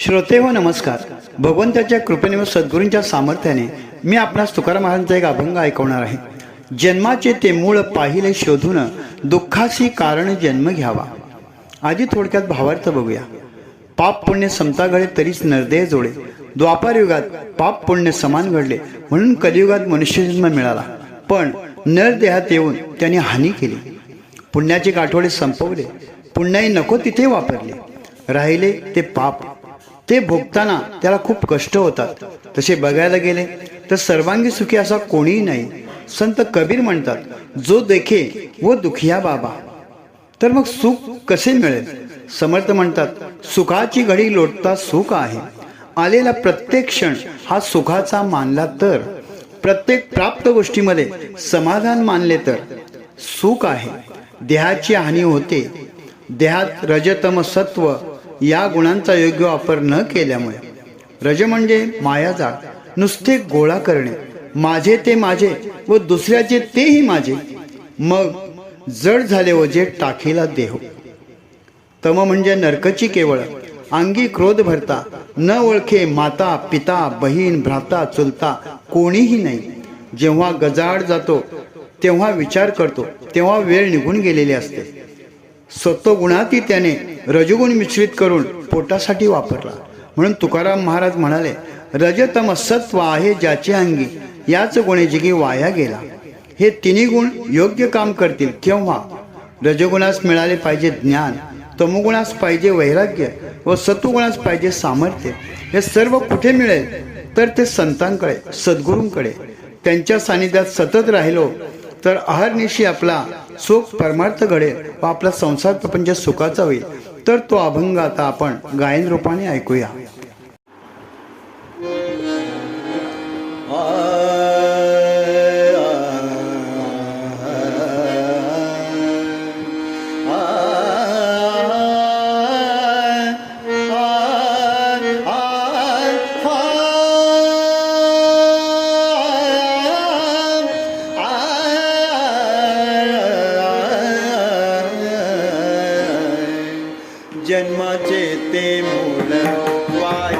श्रोते हो नमस्कार. भगवंताच्या कृपेने व सद्गुरूंच्या सामर्थ्याने मी आपणास तुकाराम महाराजांचा एक अभंग ऐकवणार आहे. जन्माचे ते मूळ पाहिले शोधून दुःखासी कारण जन्म घ्यावा. आधी थोडक्यात भावार्थ बघूया. पाप पुण्य समता घडे तरीच नरदेह जोडे. द्वापार युगात पाप पुण्य समान घडले म्हणून कलियुगात मनुष्यजन्म मिळाला. पण नरदेहात येऊन त्याने हानी केली. पुण्याचे काठोडे संपवले. पुण्याही नको तिथे वापरले. राहिले ते पाप. ते भोगताना त्याला खूप कष्ट होतात. तसे बघायला गेले तर सर्वांगी सुखी असा कोणीही नाही. संत कबीर म्हणतात जो देखे व दुखिया बाबा. तर मग सुख कसे मिळेल? समर्थ म्हणतात सुखाची घडी लोटता सुख आहे. आलेला प्रत्येक क्षण हा सुखाचा मानला तर. प्रत्येक प्राप्त गोष्टीमध्ये समाधान मानले तर. सुख आहे. देहाची हानी होते. देहात रजतम सत्व या गुणांचा योग्य वापर न केल्यामुळे. रज म्हणजे मायाजाळ नुसते गोळा करणे. माझे ते माझे व दुसऱ्याचे तेही माझे. मग जड झाले वजे टाकीला देह. तम म्हणजे नरकची केवळ. अंगी क्रोध भरता. न ओळखे माता पिता बहीण भ्राता चुलता कोणीही नाही. जेव्हा गजाड जातो तेव्हा विचार करतो तेव्हा वेळ निघून गेलेली असते. सत्वगुणाती त्याने रजगुण मिश्रित करून पोटासाठी वापरला. म्हणून तुकाराम महाराज म्हणाले रजतम सत्व आहे ज्याचे अंगी याच गुणे जिगी वाया गेला. हे तिन्ही गुण योग्य काम करतील केव्हा? रजगुणास मिळाले पाहिजे ज्ञान तमोगुणास पाहिजे वैराग्य व सत्वगुणास पाहिजे सामर्थ्य. हे सर्व कुठे मिळेल? तर ते संतांकडे सद्गुरूंकडे. त्यांच्या सानिध्यात सतत राहिलो तर अहर्निशी आपला सुख परमार्थ घडेल व आपला संसार प्रपंच सुखाचा होईल. तर तो अभंग आता आपण गायन रूपाने ऐकूया. जन्माचे ते मूळ वाय